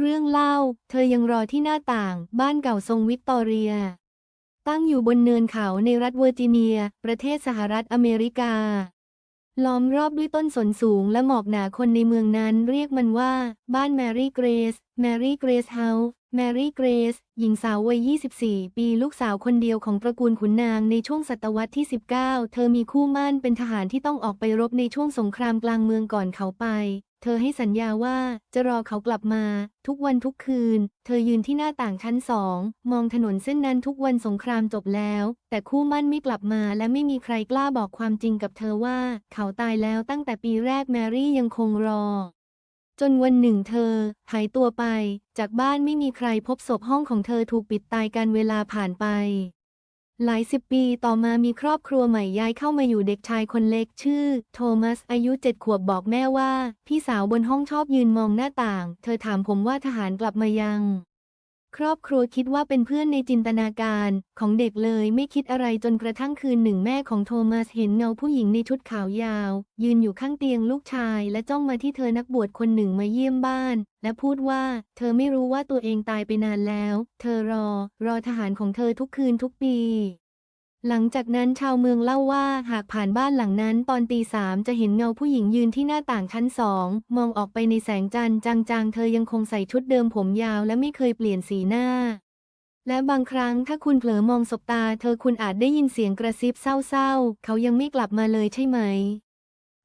เรื่องเล่า เธอยังรอที่หน้าต่าง บ้านเก่าทรงวิกตอเรีย ตั้งอยู่บนเนินเขาในรัฐเวอร์จิเนีย ประเทศสหรัฐอเมริกา ล้อมรอบด้วยต้นสนสูงและหมอกหนาคนในเมืองนั้นเรียกมันว่า บ้านแมรี่เกรซแมรี่เกรซเฮาส์แมรี่เกรซหญิงสาววัย 24 ปีลูกสาวคนเดียวของตระกูลขุนนางในช่วงศตวรรษที่ 19 เธอมีคู่มั่นเป็นทหารที่ต้องออกไปรบในช่วงสงครามกลางเมืองก่อนเขาไป เธอให้สัญญาว่าจะรอเขากลับมา ทุกวันทุกคืน เธอยืนที่หน้าต่างชั้นสองมองถนนเส้นนั้นทุกวันสงครามจบแล้ว แต่คู่มั่นไม่กลับมาและไม่มีใครกล้าบอกความจริงกับเธอว่า เขาตายแล้วตั้งแต่ปีแรกแมรี่ยังคงรอ จนวันหนึ่งเธอ หายตัวไป จากบ้านไม่มีใครพบศพห้องของเธอถูกปิดตายการเวลาผ่านไป หลายสิบปีต่อมามีครอบครัวใหม่ย้ายเข้ามาอยู่เด็กชายคนเล็กชื่อ โทมัสอายุเจ็ดขวบบอกแม่ว่า พี่สาวบนห้องชอบยืนมองหน้าต่าง เธอถามผมว่าทหารกลับมายัง ครอบครัวคิดว่าเป็นเพื่อนในจินตนาการของเด็กเลยไม่คิดอะไรจนกระทั่งคืนหนึ่งแม่ของโทมัสเห็นเงาผู้หญิงในชุดขาวยาว ยืนอยู่ข้างเตียงลูกชาย และจ้องมาที่เธอนักบวชคนหนึ่งมาเยี่ยมบ้าน และพูดว่า เธอไม่รู้ว่าตัวเองตายไปนานแล้ว เธอรอ รอทหารของเธอทุกคืนทุกปี หลังจากนั้นชาวเมืองเล่าว่าหากผ่านบ้านหลังนั้นตอนตีสามจะเห็นเงาผู้หญิงยืนที่หน้าต่างชั้นสองมองออกไปในแสงจันทร์จางๆ เธอยังคงใส่ชุดเดิมผมยาวและไม่เคยเปลี่ยนสีหน้า และบางครั้งถ้าคุณเผลอมองสบตา เธอคุณอาจได้ยินเสียงกระซิบเศร้าๆ เขายังไม่กลับมาเลยใช่ไหม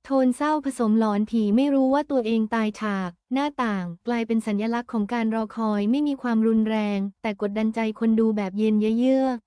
โทนเศร้าผสมหลอนผีไม่รู้ว่าตัวเองตายฉาก หน้าต่างกลายเป็นสัญลักษณ์ของการรอคอยไม่มีความรุนแรง แต่กดดันใจคนดูแบบเย็นเยือก